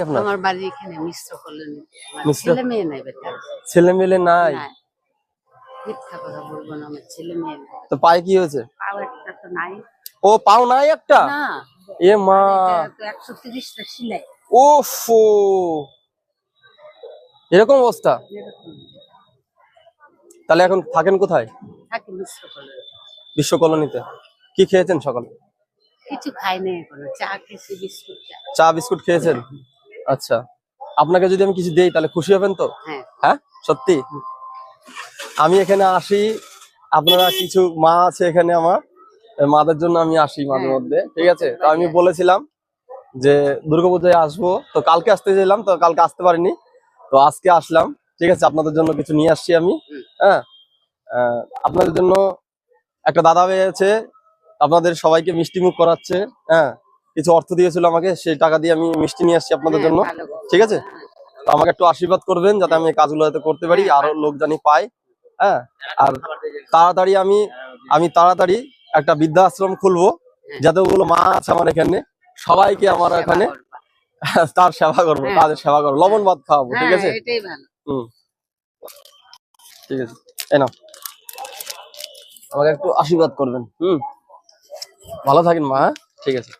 আমার বাড়ি এখানে মিশ্র আমার মিশ্র- ছেলে মেয়ে নাই বেটা। ছেলে মেলে নাই। মিথ্যা কথা বলব না আমার ছেলে মেয়ে তো পায়ে কি হয়েছে? পাও একটা তো নাই। ও পাও নাই একটা? না। এ মা। সিলাই ওফো! এরকম অবস্থা? তাহলে এখন থাকেন কোথায়? থাকি মিশ্র কলোনি। বিশ্ব কলোনিতে। কি খেয়েছেন সকালে? কিছু খাই নাই চা খেয়েছি বিস্কুট চা বিস্কুট খেয়েছেন? আচ্ছা। আপনাকে যদি আমি কিছু দেই তাহলে খুশি হবেন তো? হ্যাঁ। হ্যাঁ? সত্যি? আমি এখানে আসি। আপনারা কিছু মা আছে এখানে আমার। মাদের জন্য আমি আসি মাঝে হ্যাঁ। মধ্যে ঠিক আছে? তো আমি বলেছিলাম যে দুর্গাপূজায় আসব। তো কালকে আসতে চাইলাম তো কালকে আসতে পারিনি। তো আজকে আসলাম ঠিক আছে? আপনাদের জন্য কিছু নিয়ে আসছি আমি। হ্যাঁ? আপনাদের জন্য একটা দাদা পেয়েছে আপনাদের সবাইকে মিষ্টি মুখ করাচ্ছে। হ্যাঁ? কিছু অর্থ দিয়েছিল আমাকে সেই টাকা দিয়ে আমি মিষ্টি নিয়ে আসছি আপনাদের হ্যাঁ, জন্য। ঠিক আছে? তো আমাকে একটু আশীর্বাদ করবেন যাতে আমি কাজগুলো যাতে করতে পারি আরও লোক জানি পাই হ্যাঁ? আর তাড়াতাড়ি আমি আমি তাড়াতাড়ি একটা বৃদ্ধাশ্রম খুলবো যাতে ওগুলো মা আছে আমার এখানে সবাইকে আমার এখানে তার সেবা করব হ্যাঁ। তাদের সেবা করব লবণ ভাত খাওয়াবো ঠিক হ্যাঁ, আছে? হুম। ঠিক আছে এই নাও। আমাকে একটু আশীর্বাদ করবেন হুম? ভালো থাকেন মা হ্যাঁ? ঠিক আছে